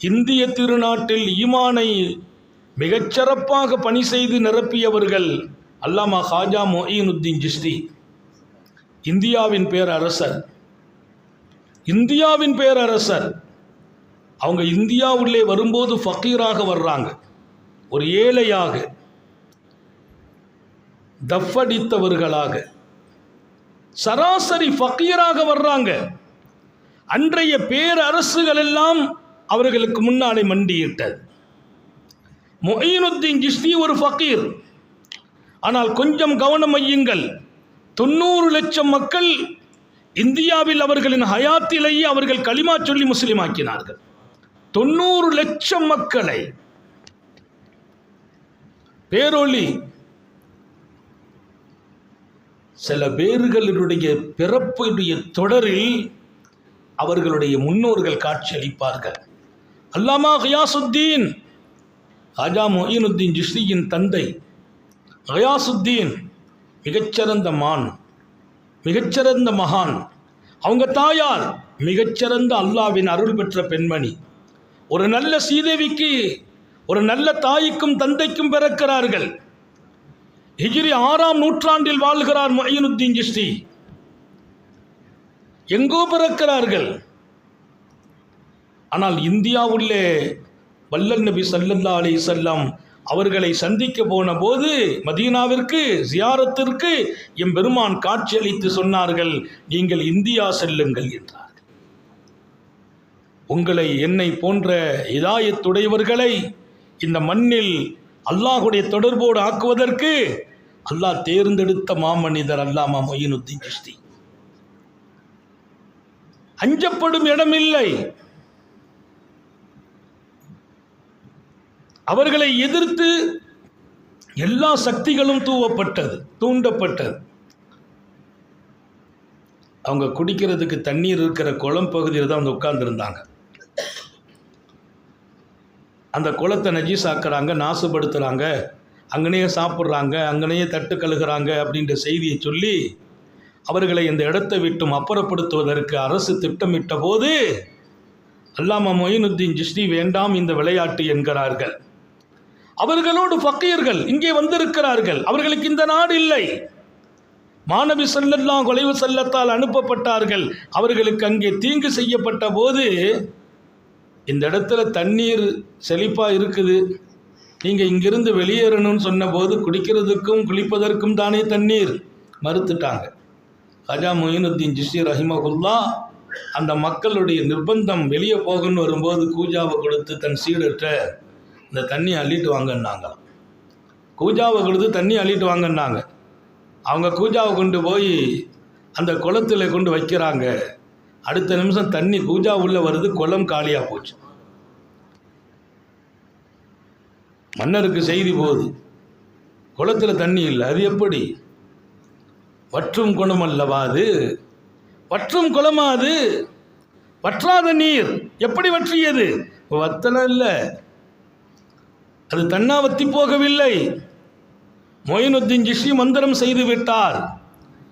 இந்திய திருநாட்டில் ஈமானை மிகச்சிறப்பாக பணி செய்து நிரப்பியவர்கள் அல்லாமா ஹாஜா மொயினுத்தீன் ஜிஸ்தி இந்தியாவின் பேரரசர். இந்தியாவின் பேரரசர். அவங்க இந்தியாவுள்ளே வரும்போது ஃபக்கீராக வர்றாங்க. ஒரு ஏழையாக தஃபடித்தவர்களாக சராசரி ஃபக்கீராக வர்றாங்க. அன்றைய பேரரசுகள் எல்லாம் அவர்களுக்கு முன்னாலே மண்டியிட்டது. மொயினுத்தீன் ஜிஸ்தி ஒரு ஃபக்கீர் ஆனால் கொஞ்சம் கவனம் ஐயுங்கள். தொண்ணூறு லட்சம் மக்கள் இந்தியாவில் அவர்களின் ஹயாத்திலேயே அவர்கள் களிமா சொல்லி முஸ்லிமாக்கினார்கள் தொண்ணூறு லட்சம் மக்களை பேரொழி சில பேர்களுடைய பிறப்புடைய தொடரில் அவர்களுடைய முன்னோர்கள் காட்சியளிப்பார்கள். அல்லாமா ஹயாசுத்தீன் ராஜா மொயினுத்தீன் ஜிஸ்ரியின் தந்தை. ஹயாசுத்தீன் மிகச்சிறந்த மான். மிகச்சிறந்த மகான். அவங்க தாயார் மிகச்சிறந்த அல்லாவின் அருள் பெற்ற பெண்மணி. ஒரு நல்ல சீதேவிக்கு ஒரு நல்ல தாய்க்கும் தந்தைக்கும் பிறக்கிறார்கள். ஹிஜிரி ஆறாம் நூற்றாண்டில் வாழ்கிறார் மொயினுத்தீன் ஜிஸ்ரி எங்கோ பிறக்கிறார்கள். ஆனால் இந்தியாவுள்ளே வல்லல் நபி சல்லல்லா அலி செல்லம் அவர்களை சந்திக்க போன போது மதீனாவிற்கு ஜியாரத்திற்கு எம் பெருமான் காட்சியளித்து சொன்னார்கள் நீங்கள் இந்தியா செல்லுங்கள் என்றார்கள். உங்களை என்னை போன்ற இதாயத்துடையவர்களை இந்த மண்ணில் அல்லாஹுடைய தொடர்போடு ஆக்குவதற்கு அல்லாஹ் தேர்ந்தெடுத்த மாமனிதர் அல்லாமா மொயினுத்தீன் கிஸ்தி அஞ்சப்படும் இடமில்லை. அவர்களை எதிர்த்து எல்லா சக்திகளும் தூவப்பட்டது தூண்டப்பட்டது. அவங்க குடிக்கிறதுக்கு தண்ணீர் இருக்கிற குளம் பகுதியில் தான் வந்து உட்கார்ந்துருந்தாங்க. அந்த குளத்தை நஜீஸாக்குறாங்க நாசுபடுத்துகிறாங்க அங்கனையே சாப்பிட்றாங்க அங்கனையே தட்டு கழுகிறாங்க அப்படின்ற செய்தியை சொல்லி அவர்களை இந்த இடத்தை விட்டும் அப்புறப்படுத்துவதற்கு அரசு திட்டமிட்ட போது அல்லாமா மொயினுத்தீன் ஜிஸ்டி வேண்டாம் இந்த விளையாட்டு என்கிறார்கள். அவர்களோடு ஃபக்கீர்கள் இங்கே வந்திருக்கிறார்கள். அவர்களுக்கு இந்த நாடு இல்லை. மாணவி செல்லெல்லாம் கொலைவு செல்லத்தால் அனுப்பப்பட்டார்கள். அவர்களுக்கு அங்கே தீங்கு செய்யப்பட்ட போது இந்த இடத்துல தண்ணீர் செழிப்பாக இருக்குது. நீங்கள் இங்கிருந்து வெளியேறணும்னு சொன்னபோது குடிக்கிறதுக்கும் குளிப்பதற்கும் தானே தண்ணீர். மறுத்துட்டாங்க. ஹஜா மொயினுத்தீன் ஜிஷி ரஹிமகுல்லா அந்த மக்களுடைய நிர்பந்தம் வெளியே போகணும்னு வரும்போது கூஜாவை கொடுத்து தன் சீடற்ற இந்த தண்ணி அள்ளிட்டு வாங்கன்னாங்களாம் கூஜாவை கொடுத்து தண்ணி அள்ளிட்டு வாங்கன்னாங்க. அவங்க கூஜாவை கொண்டு போய் அந்த குளத்துல கொண்டு வைக்கிறாங்க. அடுத்த நிமிஷம் தண்ணி கூஜா உள்ளே வருது குளம் காலியாக போச்சு. மன்னருக்கு செய்தி போகுது. குளத்துல தண்ணி இல்லை அது எப்படி? வற்றும் குணம் அல்லவா அது? வற்றும் குளமா அது? வற்றாத நீர் எப்படி வற்றியது? வத்தல இல்லை அது தன்னாவத்தி போகவில்லை. மொயினுத்தீன் ஜிஷி மந்திரம் செய்து விட்டார்.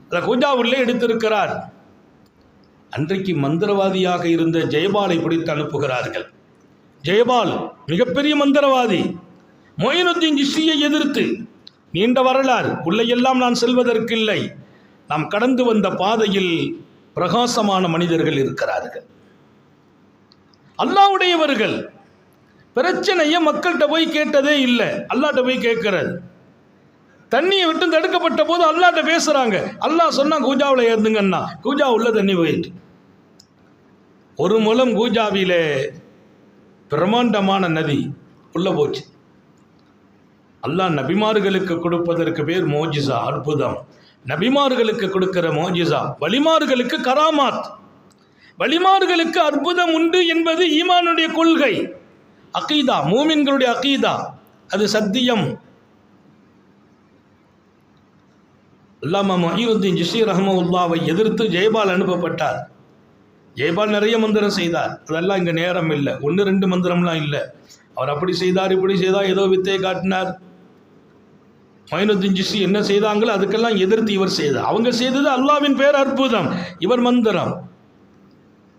அதை கூஜா உள்ளே எடுத்திருக்கிறார். அன்றைக்கு மந்திரவாதியாக இருந்த ஜெயபாலை பிடித்து அனுப்புகிறார்கள். ஜெயபால் மிகப்பெரிய மந்திரவாதி மொயினுத்தீன் ஜிஷியை எதிர்த்து நீண்ட வரலாறு உள்ளையெல்லாம் நான் செல்வதற்கில்லை. நாம் கடந்து வந்த பாதையில் பிரகாசமான மனிதர்கள் இருக்கிறார்கள். அல்லாவுடையவர்கள் பிரச்சனையை மக்கள்கிட்ட போய் கேட்டதே இல்லை. அல்லாட்ட போய் கேட்கறது தண்ணியை விட்டு தடுக்கப்பட்ட போது அல்லாட்ட பேசுறாங்க. அல்லாஹ் சொன்னா கூஜாவில் ஏறுதுங்கன்னா கூஜா உள்ள தண்ணி போயிட்டு. ஒரு மூலம் கூஜாவிலே பிரம்மாண்டமான நதி உள்ள போச்சு. அல்லாஹ் நபிமார்களுக்கு கொடுப்பதற்கு பேர் மோஜிசா அற்புதம். நபிமார்களுக்கு கொடுக்கிற மோஜிசா வலிமார்களுக்கு கராமாத். வலிமார்களுக்கு அற்புதம் உண்டு என்பது ஈமானுடைய கொள்கை. அகீதா மூமின்களுடைய அகீதா அது சத்தியம். அல்லாமா மஹீருத்தீன் ஜிஷி ரஹமவுல்லாவை எதிர்த்து ஜெயபால் அனுப்பப்பட்டார். ஜெயபால் நிறைய மந்திரம் செய்தார். அதெல்லாம் இங்கே நேரம் இல்லை. ஒன்று ரெண்டு மந்திரம்லாம் இல்லை. அவர் அப்படி செய்தார் இப்படி செய்தார் ஏதோ வித்தையை காட்டினார். மைனுத்தீன் ஜிஷி என்ன செய்தாங்களோ அதுக்கெல்லாம் எதிர்த்து இவர் செய்தார். அவங்க செய்தது அல்லாவின் பேர் அற்புதம். இவர் மந்திரம்.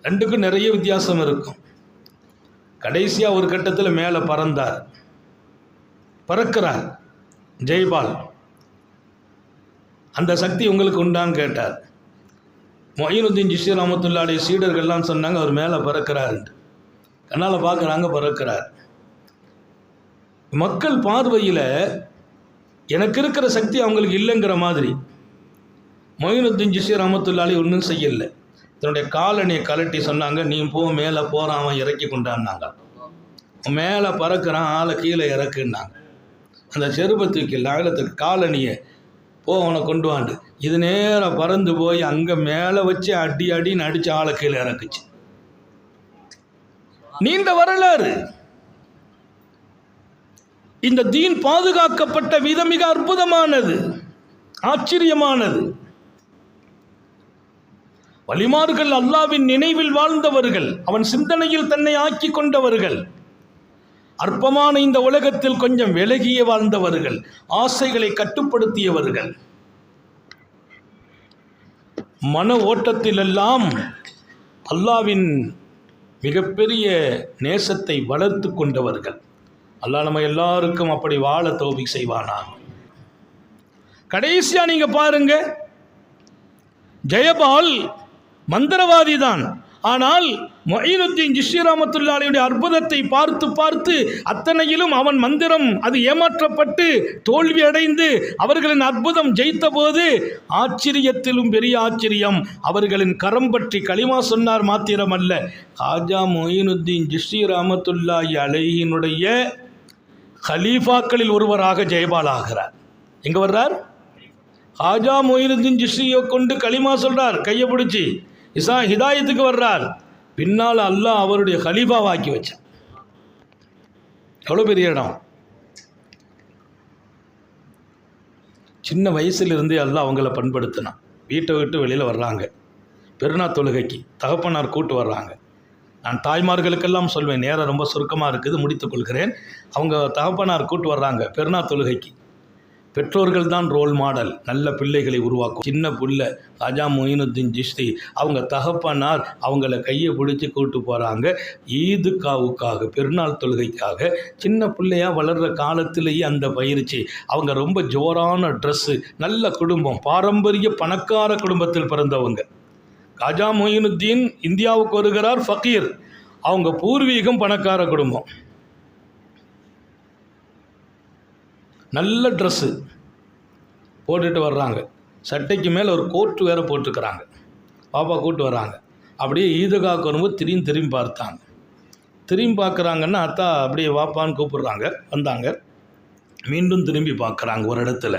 ரெண்டுக்கும் நிறைய வித்தியாசம் இருக்கும். கடைசியாக ஒரு கட்டத்தில் மேலே பறந்தார். பறக்கிறார். ஜெய்பால். அந்த சக்தி உங்களுக்கு உண்டான்னு கேட்டார். மொயினுদ্দিন ஜிஷி ரமத்துல்லாடைய சீடர்கள்லாம் சொன்னாங்க அவர் மேலே பறக்கிறாருன்ட்டு கண்ணால் பார்க்குறாங்க பறக்கிறார். மக்கள் பார்வையில் எனக்கு இருக்கிற சக்தி அவங்களுக்கு இல்லைங்கிற மாதிரி. மொயினுদ্দিন ஜிஷி ரமத்துல்லாலி ஒன்றும் செய்யலை. தன்னுடைய காலணியை கலட்டி சொன்னாங்க நீ போ மேலே போகிறான் அவன் இறக்கி கொண்டான்னாங்க. மேலே பறக்கிறான் ஆளை கீழே இறக்குன்னாங்க. அந்த செருப்பத்துக்கு நகலத்துக்கு காலணியை போ அவனை கொண்டு வாண்டு. இது நேரம் பறந்து போய் அங்கே மேலே வச்சு அடி அடின்னு அடித்து ஆளை கீழே இறக்குச்சு. நீண்ட வரலாறு. இந்த தீன் பாதுகாக்கப்பட்ட விதம் மிக அற்புதமானது ஆச்சரியமானது. வலிமார்கள் அல்லாவின் நினைவில் வாழ்ந்தவர்கள் அவன் சிந்தனையில் தன்னை ஆக்கி கொண்டவர்கள். அற்பமான இந்த உலகத்தில் கொஞ்சம் விலகிய வாழ்ந்தவர்கள் ஆசைகளை கட்டுப்படுத்தியவர்கள். மன ஓட்டத்திலெல்லாம் அல்லாவின் மிகப்பெரிய நேசத்தை வளர்த்து கொண்டவர்கள். அல்லாஹ் நம்ம எல்லாருக்கும் அப்படி வாழ தோபி செய்வானா? கடைசியா நீங்க பாருங்க ஜெயபால் மந்திரவாதி தான் ஆனால் மொயினுத்தீன் ஜிஷி ராமத்துல்லாலையுடைய அற்புதத்தை பார்த்து பார்த்து அத்தனையிலும் அவன் மந்திரம் அது ஏமாற்றப்பட்டு தோல்வியடைந்து அவர்களின் அற்புதம் ஜெயித்தபோது ஆச்சரியத்திலும் பெரிய ஆச்சரியம். அவர்களின் கரம் பற்றி களிமா சொன்னார் மாத்திரமல்ல. ஹாஜா மொயினுத்தீன் ஜிஷி ராமத்துல்லாய் அலையினுடைய ஹலீஃபாக்களில் ஒருவராக ஜெயபாலாகிறார் எங்கே வர்றார்? ஹாஜா மொயினுத்தீன் ஜிஷியை கொண்டு களிமா சொல்கிறார் கையை பிடிச்சி. இசா ஹிதாயத்துக்கு வர்றார். பின்னால் அல்லாஹ் அவருடைய ஹலீஃபாவாக்கி வச்சான். எவ்வளோ பெரிய இடம்? சின்ன வயசுலேருந்தே எல்லாம் அவங்கள பண்படுத்தினான். வீட்டை விட்டு வெளியில் வர்றாங்க. பெருநா தொழுகைக்கு தகப்பனார் கூட்டு வர்றாங்க. நான் தாய்மார்களுக்கெல்லாம் சொல்வேன் நேரம் ரொம்ப சுருக்கமாக இருக்குது முடித்துக்கொள்கிறேன் அவங்க தகப்பனார் கூட்டு வர்றாங்க பெருநா தொழுகைக்கு. பெற்றோர்கள் தான் ரோல் மாடல் நல்ல பிள்ளைகளை உருவாக்கும். சின்ன பிள்ளை ராஜா மொயினுদ্দিন ஜிஸ்தி அவங்க தகப்பனார் அவங்கள கையை பிடிச்சி கூட்டு போகிறாங்க ஈதுக்காவுக்காக பெருநாள் தொழுகைக்காக சின்ன பிள்ளையாக வளர்கிற காலத்திலேயே அந்த பயிற்சி. அவங்க ரொம்ப ஜோரான ட்ரெஸ்ஸு நல்ல குடும்பம் பாரம்பரிய பணக்கார குடும்பத்தில் பிறந்தவங்க. ராஜா மொயினுদ্দিন இந்தியாவுக்கு வருகிறார் ஃபக்கீர் அவங்க பூர்வீகம் பணக்கார குடும்பம். நல்ல ட்ரெஸ்ஸு போட்டுட்டு வர்றாங்க. சட்டைக்கு மேலே ஒரு கோட்டு வேறு போட்டுக்கிறாங்க. பாப்பா கூட்டு வர்றாங்க. அப்படியே ஈதுகாக்கு வரும்போது திரும்பி திரும்பி பார்த்தாங்க. திரும்பி பார்க்குறாங்கன்னா அத்தா அப்படியே வாப்பான்னு கூப்பிடுறாங்க. வந்தாங்க. மீண்டும் திரும்பி பார்க்குறாங்க ஒரு இடத்துல.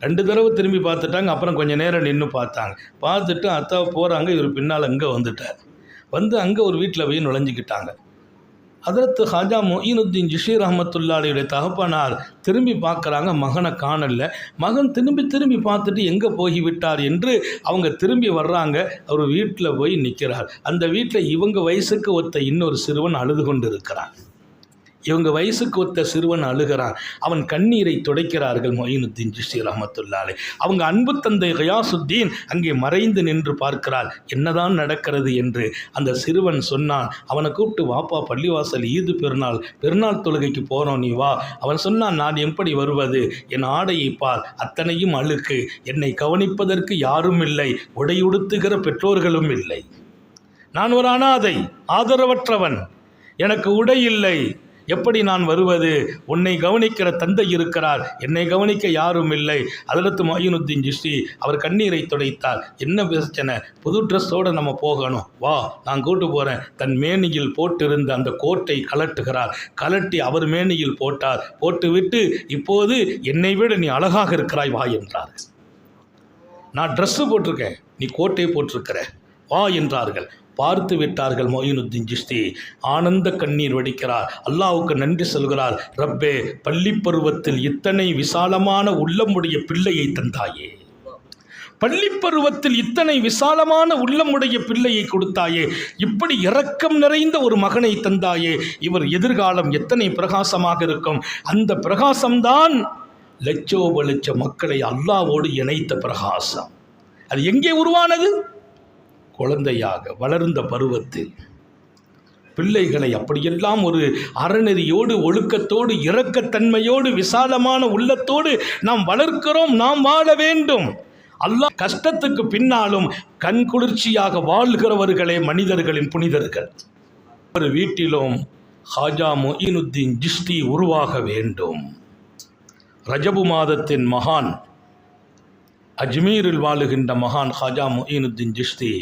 ரெண்டு தடவை திரும்பி பார்த்துட்டாங்க. அப்புறம் கொஞ்சம் நேரம் நின்று பார்த்தாங்க. பார்த்துட்டு அத்தா போகிறாங்க இவர் பின்னால் இங்கே வந்துட்டார். வந்து அங்கே ஒரு வீட்டில் போய் நுழைஞ்சிக்கிட்டாங்க. அதரத்து ஹாஜா மொயினுத்தீன் ஜிஷீர் அஹமத்துல்லாடியுடைய தகப்பனார் திரும்பி பார்க்குறாங்க. மகனை காணல. மகன் திரும்பி திரும்பி பார்த்துட்டு எங்கே போய்விட்டார் என்று அவங்க திரும்பி வர்றாங்க. அவர் வீட்டில் போய் நிற்கிறார் அந்த வீட்டில் இவங்க வயசுக்கு ஒத்த இன்னொரு சிறுவன் அழுது கொண்டு இருக்கிறான் இவங்க வயசுக்கு ஒத்த சிறுவன் அழுகிறான். அவன் கண்ணீரை துடைக்கிறார்கள் மொயினுத்தீன் ஜிஷி ரஹமத்துல்லாலே. அவங்க அன்பு தந்தை ஹயாசுத்தீன் அங்கே மறைந்து நின்று பார்க்கிறார் என்னதான் நடக்கிறது என்று அந்த சிறுவன் சொன்னான். அவனை கூப்பிட்டு வாப்பா பள்ளிவாசல் ஈது பெருநாள் பெருநாள் தொழுகைக்கு போகிறோம் நீ வா. அவன் சொன்னான் நான் எப்படி வருவது? என் ஆடையை பார் அத்தனையும் அழுக்கு. என்னை கவனிப்பதற்கு யாரும் இல்லை உடை உடுத்துகிற பெற்றோர்களும் இல்லை. நான் ஒரு அனாதை ஆதரவற்றவன். எனக்கு உடை இல்லை. எப்படி நான் வருவது? உன்னை கவனிக்கிற தந்தை இருக்கிறார். என்னை கவனிக்க யாரும் இல்லை. அதற்கு மொயினுத்தீன் ஜிஷ்டி அவர் கண்ணீரை துடைத்தார். என்ன பிரச்சனை? புது ட்ரெஸ்ஸோடு நம்ம போகணும். வா நான் கூட்டு போகிறேன் தன் மேனியில் போட்டிருந்த அந்த கோட்டை கலட்டுகிறார் கலட்டி அவர் மேனியில் போட்டார். போட்டுவிட்டு இப்போது என்னை விட நீ அழகாக இருக்கிறாய் வா என்றார். நான் ட்ரெஸ்ஸு போட்டிருக்கேன். நீ கோட்டை போட்டிருக்கிற. வா என்றார்கள். பார்த்து விட்டார்கள் மொயினுদ্দিন ஜிஸ்தி ஆனந்த கண்ணீர் வடிக்கிறார். அல்லாவுக்கு நன்றி சொல்கிறார். ரப்பே பள்ளி பருவத்தில் இத்தனை விசாலமான உள்ளமுடைய பிள்ளையை தந்தாயே. பள்ளி பருவத்தில் இத்தனை விசாலமான உள்ளமுடைய பிள்ளையை கொடுத்தாயே. இப்படி இரக்கம் நிறைந்த ஒரு மகனை தந்தாயே. இவர் எதிர்காலம் எத்தனை பிரகாசமாக இருக்கும். அந்த பிரகாசம்தான் லட்சோப லட்ச மக்களை அல்லாவோடு இணைத்த பிரகாசம். அது எங்கே உருவானது? குழந்தையாக வளர்ந்த பருவத்தில் பிள்ளைகளை அப்படியெல்லாம் ஒரு அறநெறியோடு ஒழுக்கத்தோடு இரக்கத்தன்மையோடு விசாலமான உள்ளத்தோடு நாம் வளர்க்கிறோம் நாம் வாழ வேண்டும். அல்லாஹ் கஷ்டத்துக்கு பின்னாலும் கண் குளிர்ச்சியாக வாழ்கிறவர்களே மனிதர்களின் புனிதர்கள். ஒரு வீட்டிலும் ஹாஜா மொயினுத்தீன் ஜிஸ்தி உருவாக வேண்டும். ரஜபு மாதத்தின் மகான் அஜ்மீரில் வாழுகின்ற மகான் ஹாஜா மொயினுத்தீன் ஜிஸ்தி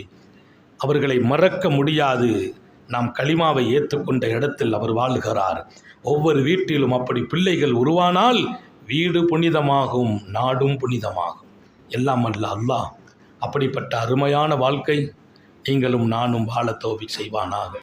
அவர்களை மறக்க முடியாது. நாம் களிமாவை ஏற்றுக்கொண்ட இடத்தில் அவர் வாழுகிறார். ஒவ்வொரு வீட்டிலும் அப்படி பிள்ளைகள் உருவானால் வீடு புனிதமாகும் நாடும் புனிதமாகும். எல்லாம் அல்ல அல்லாஹ். அப்படிப்பட்ட அருமையான வாழ்க்கை. நீங்களும் நானும் வாழ தோவி செய்வானாக.